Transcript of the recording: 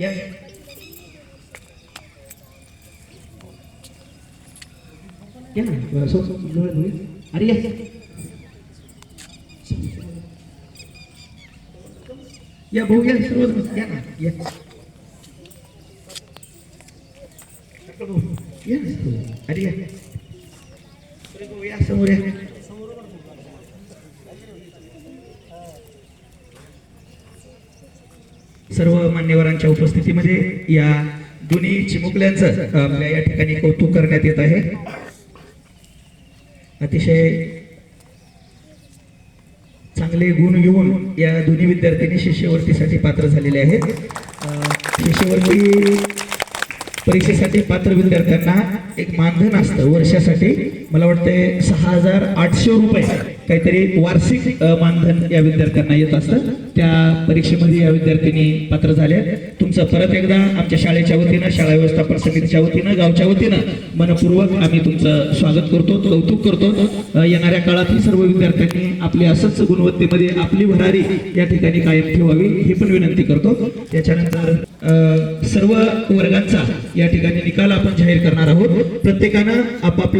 या या ना सो जवळ बोलू. अरे या या भाऊ या सर्व या ना या या ना सर्व. अरे या अरे भाऊ, या समोर या सर्व मान्यवरांच्या उपस्थितीमध्ये या दोन्ही चिमुकल्यांचं आपल्या या ठिकाणी कौतुक करण्यात येत आहे. अतिशय चांगले गुण घेऊन या दोन्ही विद्यार्थ्यांनी शिष्यवृत्तीसाठी पात्र झालेले आहेत. शिष्यवृत्ती परीक्षेसाठी पात्र विद्यार्थ्यांना एक मानधन असतं वर्षासाठी. मला वाटते सहा हजार आठशे रुपये काहीतरी वार्षिक मानधन या विद्यार्थ्यांना येत असतं. त्या परीक्षेमध्ये या विद्यार्थ्यांनी पात्र झाले तुमचं परत एकदा आमच्या शाळेच्या वतीनं शाळा व्यवस्थापन समितीच्या वतीनं गावच्या वतीनं मनपूर्वक आम्ही तुमचं स्वागत करतो कौतुक करतो. येणाऱ्या काळात ही सर्व विद्यार्थ्यांनी आपली असंच गुणवत्तेमध्ये आपली भरारी या ठिकाणी कायम ठेवावी ही पण विनंती करतो. त्याच्यानंतर सर्व वर्गांचा या ठिकाणी निकाल आपण जाहीर करणार आहोत. प्रत्येकानं आपापल्या